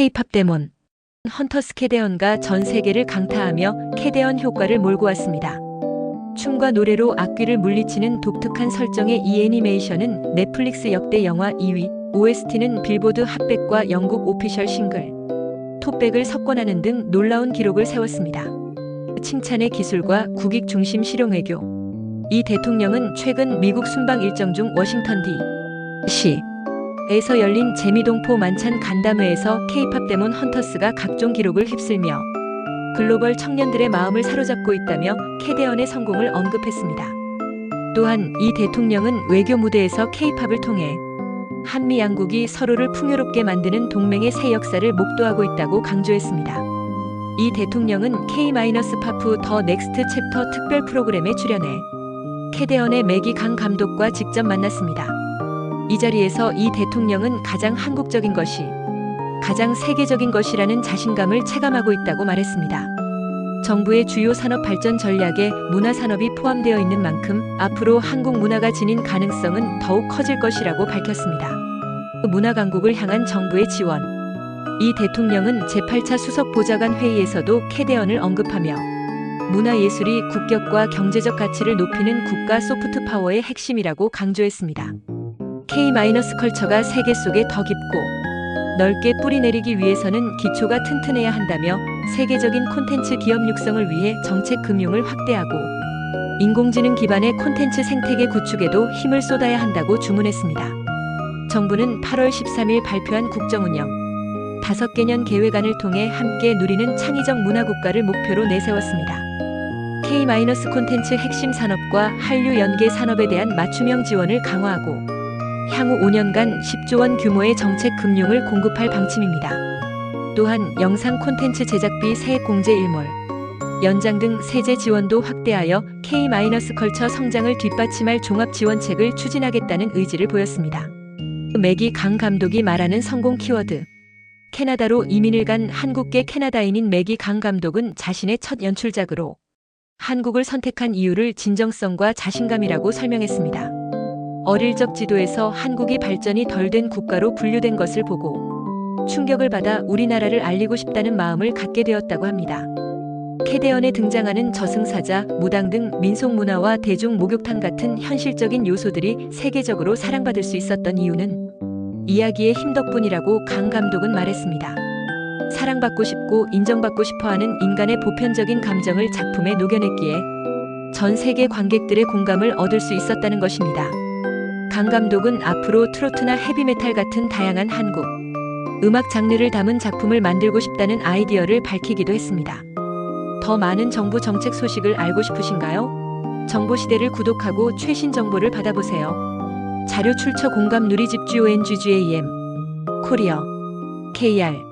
K-팝 데몬 헌터스 캐데언가 전 세계를 강타하며 캐데언 효과를 몰고 왔습니다. 춤과 노래로 악귀를 물리치는 독특한 설정의 이 애니메이션은 넷플릭스 역대 영화 2위, OST는 빌보드 핫백과 영국 오피셜 싱글, 톱백을 석권하는 등 놀라운 기록을 세웠습니다. 칭찬의 기술과 국익 중심 실용 외교. 이 대통령은 최근 미국 순방 일정 중 워싱턴 D.C. 에서 열린 재미동포 만찬 간담회에서 K-팝 데몬 헌터스가 각종 기록을 휩쓸며 글로벌 청년들의 마음을 사로잡고 있다며 캐데언의 성공을 언급했습니다. 또한 이 대통령은 외교 무대에서 K-팝을 통해 한미 양국이 서로를 풍요롭게 만드는 동맹의 새 역사를 목도하고 있다고 강조했습니다. 이 대통령은 K-파프 더 넥스트 챕터 특별 프로그램에 출연해 캐데언의 매기 강 감독과 직접 만났습니다. 이 자리에서 이 대통령은 가장 한국적인 것이 가장 세계적인 것이라는 자신감을 체감하고 있다고 말했습니다. 정부의 주요 산업 발전 전략에 문화 산업이 포함되어 있는 만큼 앞으로 한국 문화가 지닌 가능성은 더욱 커질 것이라고 밝혔습니다. 문화 강국을 향한 정부의 지원. 이 대통령은 제8차 수석 보좌관 회의에서도 캐데언을 언급하며 문화예술이 국격과 경제적 가치를 높이는 국가 소프트 파워의 핵심이라고 강조했습니다. K-컬처가 세계 속에 더 깊고 넓게 뿌리내리기 위해서는 기초가 튼튼해야 한다며 세계적인 콘텐츠 기업 육성을 위해 정책 금융을 확대하고 인공지능 기반의 콘텐츠 생태계 구축에도 힘을 쏟아야 한다고 주문했습니다. 정부는 8월 13일 발표한 국정운영 다섯 개년 계획안을 통해 함께 누리는 창의적 문화 국가를 목표로 내세웠습니다. K- 콘텐츠 핵심 산업과 한류 연계 산업에 대한 맞춤형 지원을 강화하고 향후 5년간 10조 원 규모의 정책 금융을 공급할 방침입니다. 또한 영상 콘텐츠 제작비 세액 공제 일몰, 연장 등 세제 지원도 확대하여 K-컬처 성장을 뒷받침할 종합 지원책을 추진하겠다는 의지를 보였습니다. 맥이 강 감독이 말하는 성공 키워드. 캐나다로 이민을 간 한국계 캐나다인인 맥이 강 감독은 자신의 첫 연출작으로 한국을 선택한 이유를 진정성과 자신감이라고 설명했습니다. 어릴 적 지도에서 한국이 발전이 덜 된 국가로 분류된 것을 보고 충격을 받아 우리나라를 알리고 싶다는 마음을 갖게 되었다고 합니다. 캐데언에 등장하는 저승사자, 무당 등 민속 문화와 대중 목욕탕 같은 현실적인 요소들이 세계적으로 사랑받을 수 있었던 이유는 이야기의 힘 덕분이라고 강 감독은 말했습니다. 사랑받고 싶고 인정받고 싶어 하는 인간의 보편적인 감정을 작품에 녹여냈기에 전 세계 관객들의 공감을 얻을 수 있었다는 것입니다. 강 감독은 앞으로 트로트나 헤비메탈 같은 다양한 한국 음악 장르를 담은 작품을 만들고 싶다는 아이디어를 밝히기도 했습니다. 더 많은 정부 정책 소식을 알고 싶으신가요? 정보 시대를 구독하고 최신 정보를 받아보세요. 자료 출처 공감 누리집 GONGGAM 코리어 KR